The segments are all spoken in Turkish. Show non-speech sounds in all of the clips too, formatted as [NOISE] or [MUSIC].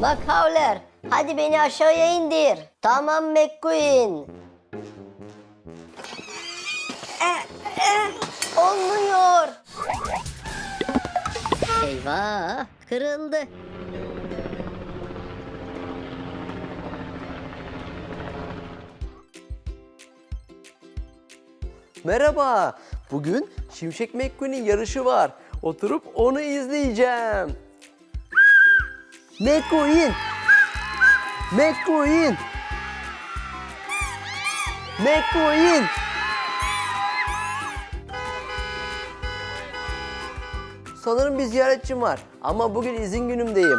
Makavler, hadi beni aşağıya indir. Tamam McQueen. Eh, eh, olmuyor. Eyvah, kırıldı. Merhaba. Bugün Şimşek McQueen'in yarışı var. Oturup onu izleyeceğim. McQueen! McQueen! McQueen! Sanırım bir ziyaretçim var ama bugün izin günümdeyim.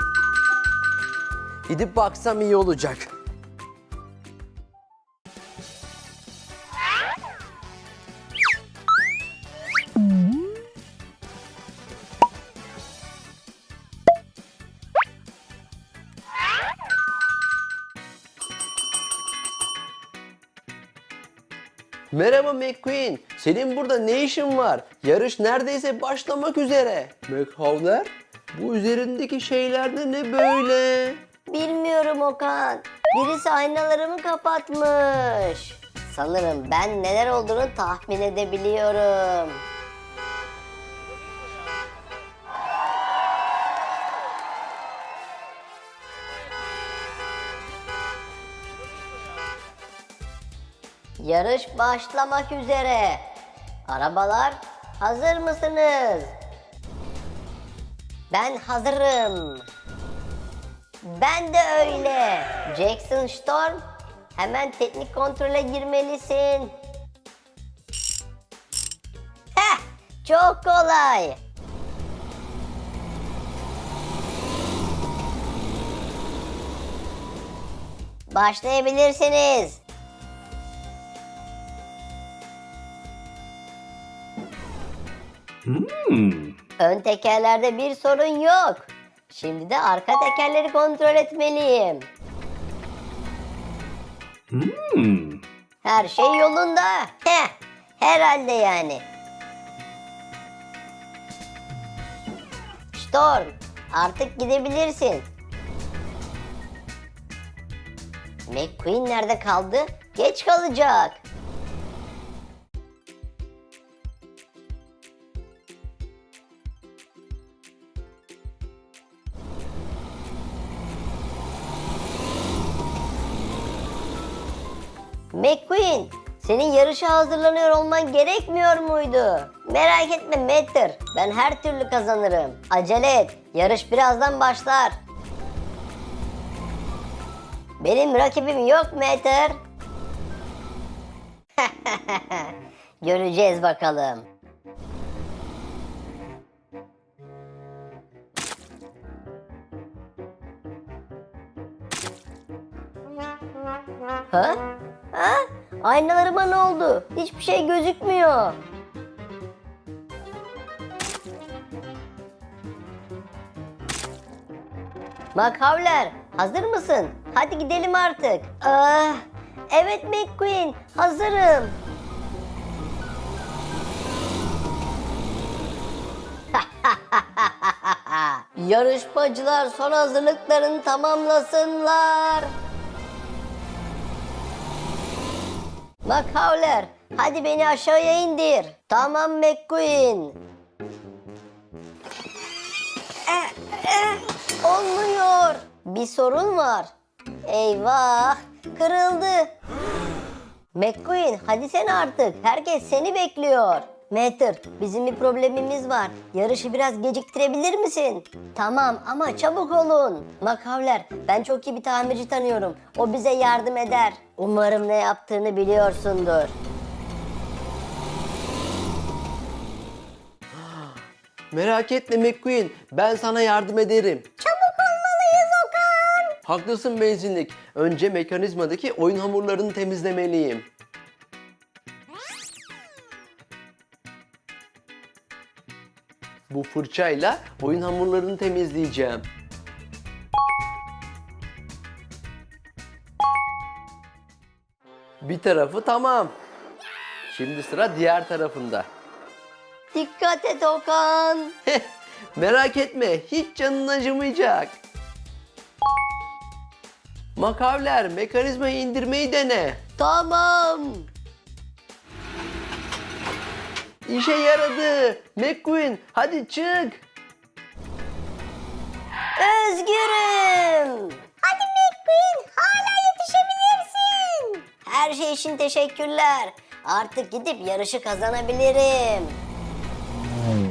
Gidip baksam iyi olacak. Senin burada ne işin var? Yarış neredeyse başlamak üzere. McHowler, bu üzerindeki şeyler de ne böyle? Bilmiyorum Okan. Birisi aynalarımı kapatmış. Sanırım ben neler olduğunu tahmin edebiliyorum. Yarış başlamak üzere. Arabalar hazır mısınız? Ben hazırım. Ben de öyle. Jackson Storm, hemen teknik kontrole girmelisin. Heh, çok kolay. Başlayabilirsiniz. Ön tekerlerde bir sorun yok. Şimdi de arka tekerleri kontrol etmeliyim. Her şey yolunda. Heh, herhalde yani. Storm, artık gidebilirsin. McQueen nerede kaldı? Geç kalacak. Senin yarışa hazırlanıyor olman gerekmiyor muydu? Merak etme Matter, ben her türlü kazanırım. Acele et, yarış birazdan başlar. Benim rakibim yok Matter. [LAUGHS] Göreceğiz bakalım. Ha? Ha? Aynalarıma ne oldu? Hiçbir şey gözükmüyor. Makavler, hazır mısın? Hadi gidelim artık. Ah, evet McQueen, hazırım. [LAUGHS] Yarışmacılar son hazırlıklarını tamamlasınlar. Makavler, hadi beni aşağıya indir. Tamam McQueen. Eh, eh, olmuyor. Bir sorun var. Eyvah, kırıldı. [GASPS] McQueen, hadi sen artık. Herkes seni bekliyor. Matter, bizim bir problemimiz var. Yarışı biraz geciktirebilir misin? Tamam ama çabuk olun. Makavler, ben çok iyi bir tamirci tanıyorum. O bize yardım eder. Umarım ne yaptığını biliyorsundur. Merak etme McQueen, ben sana yardım ederim. Çabuk olmalıyız Okan. Haklısın benzinlik. Önce mekanizmadaki oyun hamurlarını temizlemeliyim. Bu fırçayla oyun hamurlarını temizleyeceğim. Bir tarafı tamam. Şimdi sıra diğer tarafında. Dikkat et Okan. Merak etme, hiç canın acımayacak. Makavler mekanizmayı indirmeyi dene. Tamam. İşe yaradı. McQueen hadi çık. Özgürüm. Hadi McQueen hala yetişebilirsin. Her şey için teşekkürler. Artık gidip yarışı kazanabilirim.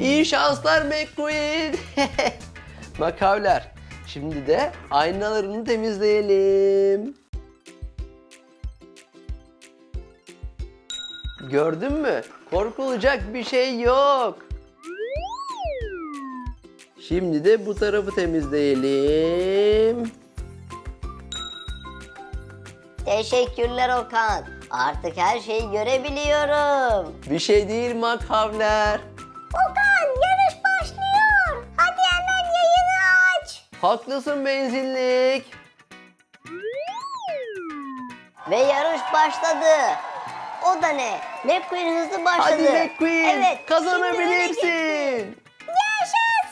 İyi şanslar McQueen. [LAUGHS] Makavler. Şimdi de aynalarını temizleyelim. Gördün mü? Korkulacak bir şey yok. Şimdi de bu tarafı temizleyelim. Teşekkürler Okan. Artık her şeyi görebiliyorum. Bir şey değil makavler. Okan yarış başlıyor. Hadi hemen yayını aç. Haklısın benzinlik. Ve yarış başladı. O da ne? McQueen hızlı başladı. Hadi McQueen Evet. kazanabilirsin. Yaşasın.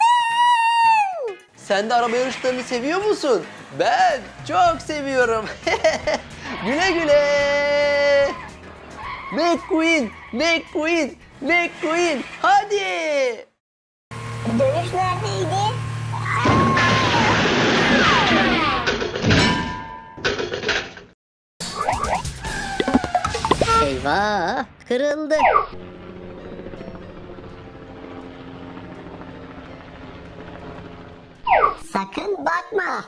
Sen de araba yarışlarını seviyor musun? Ben çok seviyorum. [LAUGHS] güle güle. McQueen, McQueen, McQueen. Hadi. Dönüş neredeydi? Eyvah kırıldı. Sakın bakma.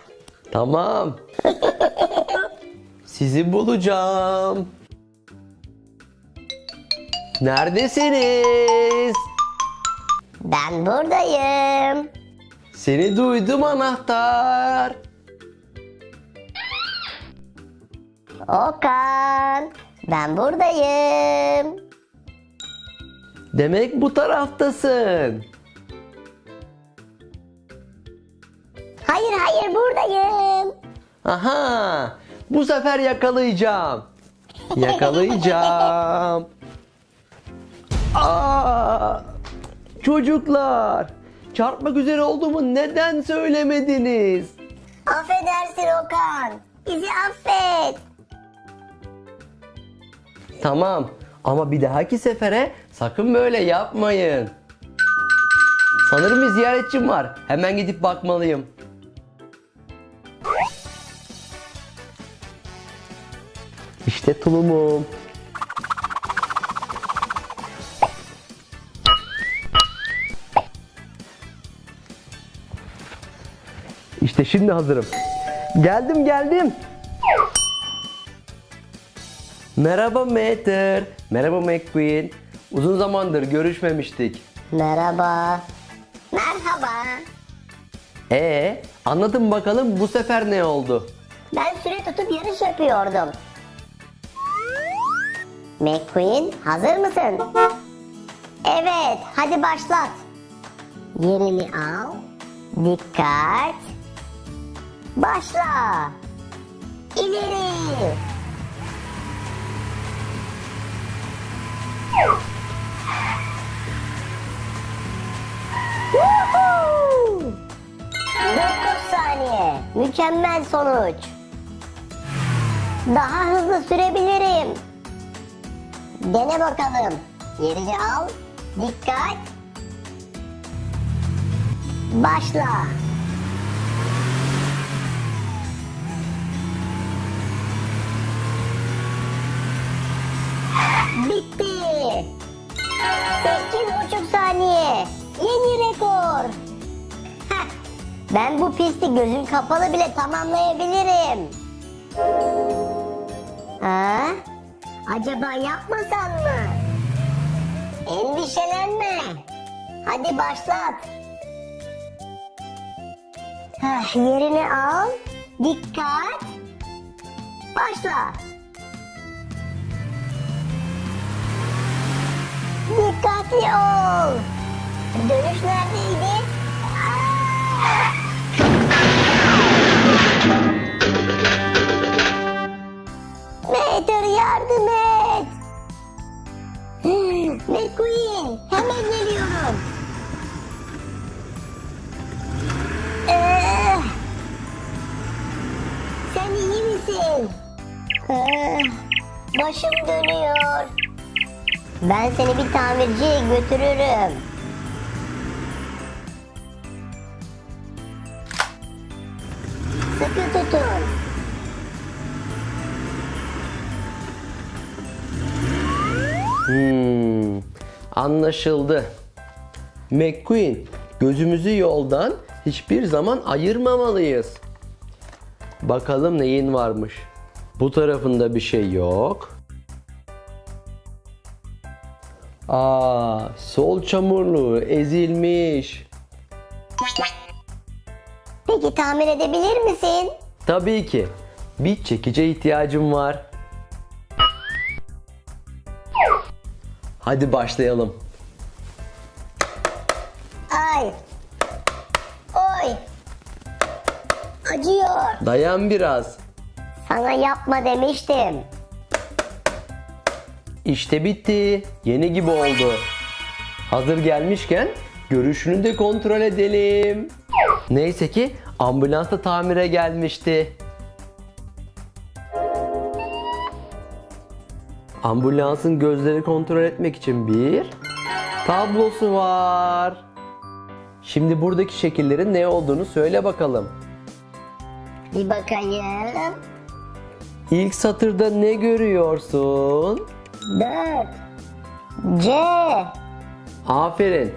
Tamam. Sizi bulacağım. Neredesiniz? Ben buradayım. Seni duydum anahtar. Okan. Ben buradayım. Demek bu taraftasın. Hayır hayır buradayım. Aha! Bu sefer yakalayacağım. Yakalayacağım. [LAUGHS] Aa! Çocuklar, çarpmak üzere olduğumu neden söylemediniz? Affedersin Okan. Bizi affet. Tamam ama bir dahaki sefere sakın böyle yapmayın. Sanırım bir ziyaretçim var. Hemen gidip bakmalıyım. İşte tulumum. İşte şimdi hazırım. Geldim geldim. Merhaba Mater. Merhaba McQueen. Uzun zamandır görüşmemiştik. Merhaba. Merhaba. Ee, anlatın bakalım bu sefer ne oldu? Ben süre tutup yarış yapıyordum. McQueen hazır mısın? Evet hadi başlat. Yerini al. Dikkat. Başla. İleri. Mükemmel sonuç. Daha hızlı sürebilirim. Dene bakalım. Yerini al. Dikkat. Başla. Bitti. Sekiz buçuk saniye. Yeni rekor. Ben bu pisti gözüm kapalı bile tamamlayabilirim. Ha? Acaba yapmasan mı? Endişelenme. Hadi başlat. Heh, yerini al. Dikkat. Başla. Dikkatli ol. Dönüş neredeydi? Peter yardım et. McQueen hemen geliyorum. Ee, sen iyi misin? Ee, başım dönüyor. Ben seni bir tamirciye götürürüm. Hmm, anlaşıldı. McQueen, gözümüzü yoldan hiçbir zaman ayırmamalıyız. Bakalım neyin varmış. Bu tarafında bir şey yok. Aa, sol çamurlu, ezilmiş. Peki tamir edebilir misin? Tabii ki. Bir çekice ihtiyacım var. Hadi başlayalım. Ay. Oy. Acıyor. Dayan biraz. Sana yapma demiştim. İşte bitti. Yeni gibi oldu. Hazır gelmişken görüşünü de kontrol edelim. Neyse ki ambulans da tamire gelmişti. Ambulansın gözleri kontrol etmek için bir tablosu var. Şimdi buradaki şekillerin ne olduğunu söyle bakalım. Bir bakayım. İlk satırda ne görüyorsun? Dört. C. Aferin.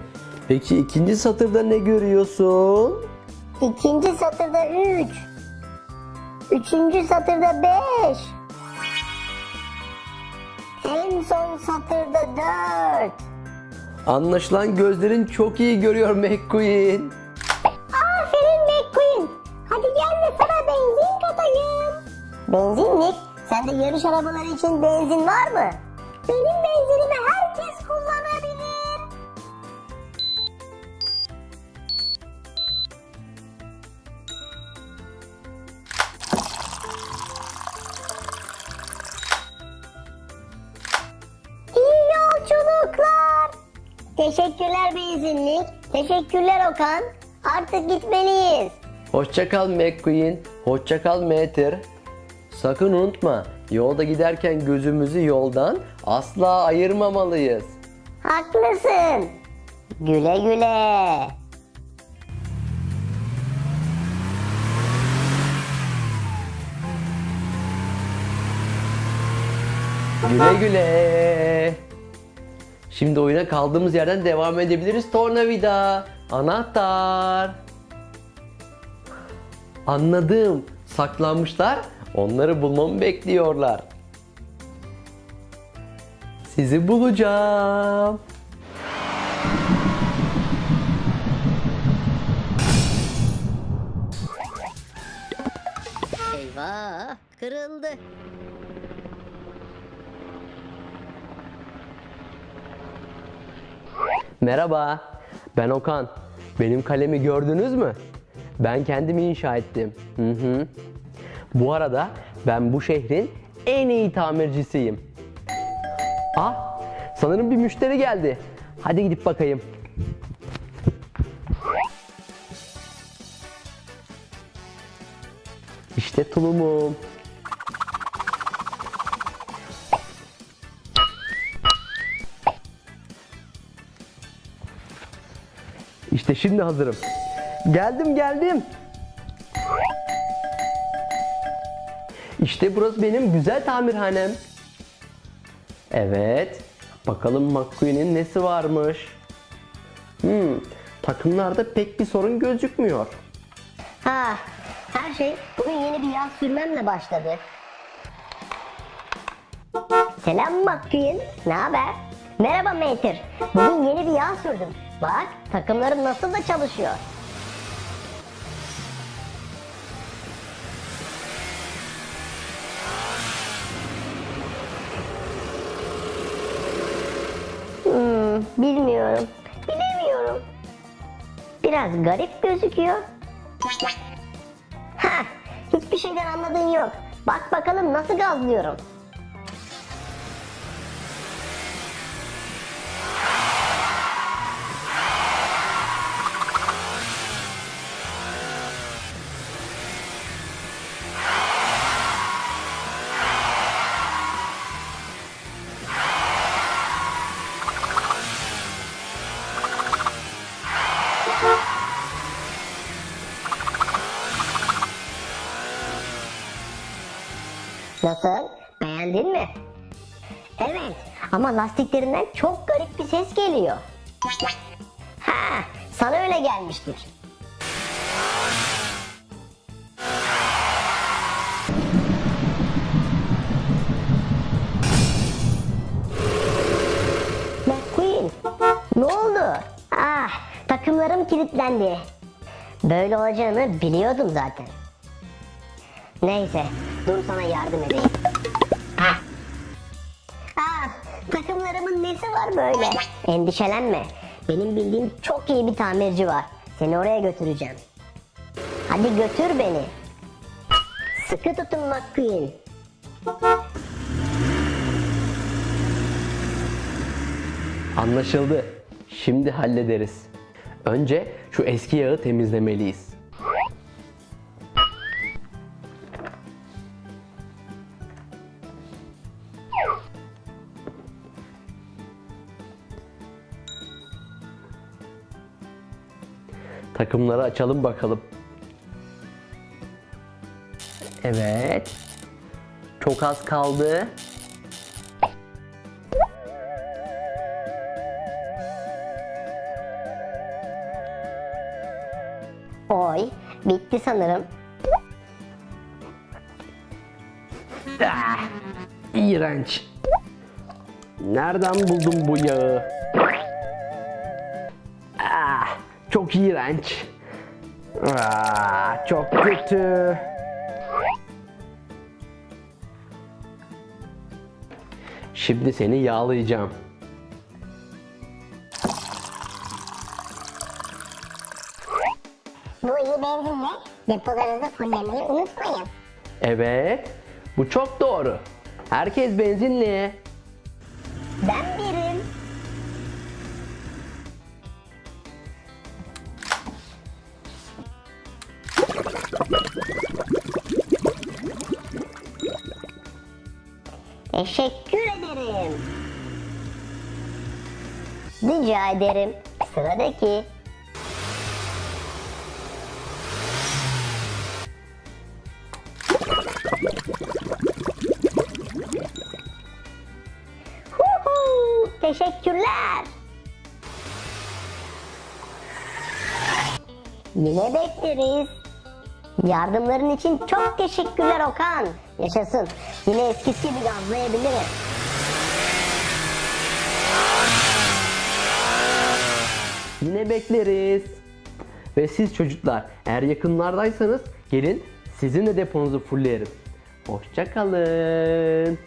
Peki ikinci satırda ne görüyorsun? İkinci satırda üç. Üçüncü satırda beş. En son satırda dört. Anlaşılan gözlerin çok iyi görüyor McQueen. Aferin McQueen. Hadi gel de sana benzin katayım. Benzinlik? Sende yarış arabaları için benzin var mı? Benim benzinimi Teşekkürler Okan. Artık gitmeliyiz. Hoşça kal McQueen. Hoşça kal Meter. Sakın unutma, yolda giderken gözümüzü yoldan asla ayırmamalıyız. Haklısın. Güle güle. Güle güle. Şimdi oyuna kaldığımız yerden devam edebiliriz. Tornavida, anahtar. Anladım. Saklanmışlar. Onları bulmamı bekliyorlar. Sizi bulacağım. Eyvah kırıldı. Merhaba, ben Okan. Benim kalemi gördünüz mü? Ben kendimi inşa ettim. Hı hı. Bu arada ben bu şehrin en iyi tamircisiyim. Ah, sanırım bir müşteri geldi. Hadi gidip bakayım. İşte tulumum. İşte şimdi hazırım. Geldim geldim. İşte burası benim güzel tamirhanem. Evet. Bakalım McQueen'in nesi varmış. Hmm, takımlarda pek bir sorun gözükmüyor. Ha, her şey bugün yeni bir yağ sürmemle başladı. Selam McQueen, ne haber? Merhaba Mater, bugün yeni bir yağ sürdüm. Bak, takımlarım nasıl da çalışıyor. Hmm, bilmiyorum, bilemiyorum. Biraz garip gözüküyor. Ha, hiçbir şeyden anladığın yok. Bak bakalım nasıl gazlıyorum. Nasıl? Beğendin mi? Evet ama lastiklerinden çok garip bir ses geliyor. Ha, sana öyle gelmiştir. McQueen, ne oldu? Ah, takımlarım kilitlendi. Böyle olacağını biliyordum zaten. Neyse, dur sana yardım edeyim. Ah. Ah, takımlarımın nesi var böyle? Endişelenme. Benim bildiğim çok iyi bir tamirci var. Seni oraya götüreceğim. Hadi götür beni. Sıkı tutun McQueen. Anlaşıldı. Şimdi hallederiz. Önce şu eski yağı temizlemeliyiz. Takımları açalım bakalım. Evet. Çok az kaldı. Oy, bitti sanırım. Ah, iğrenç. Nereden buldun bu yağı? Çok iğrenç. Ah, çok kötü. Şimdi seni yağlayacağım. Bu iyi benzinle depolarınızı fullemeyi unutmayın. Evet, bu çok doğru. Herkes benzinli. Teşekkür ederim. Rica ederim. Sıradaki. Huhu, teşekkürler. Yine bekleriz. Yardımların için çok teşekkürler Okan. Yaşasın. Yine eskisi gibi gazlayabilirim. Yine bekleriz. Ve siz çocuklar eğer yakınlardaysanız gelin sizin de deponuzu fullleyelim. Hoşçakalın.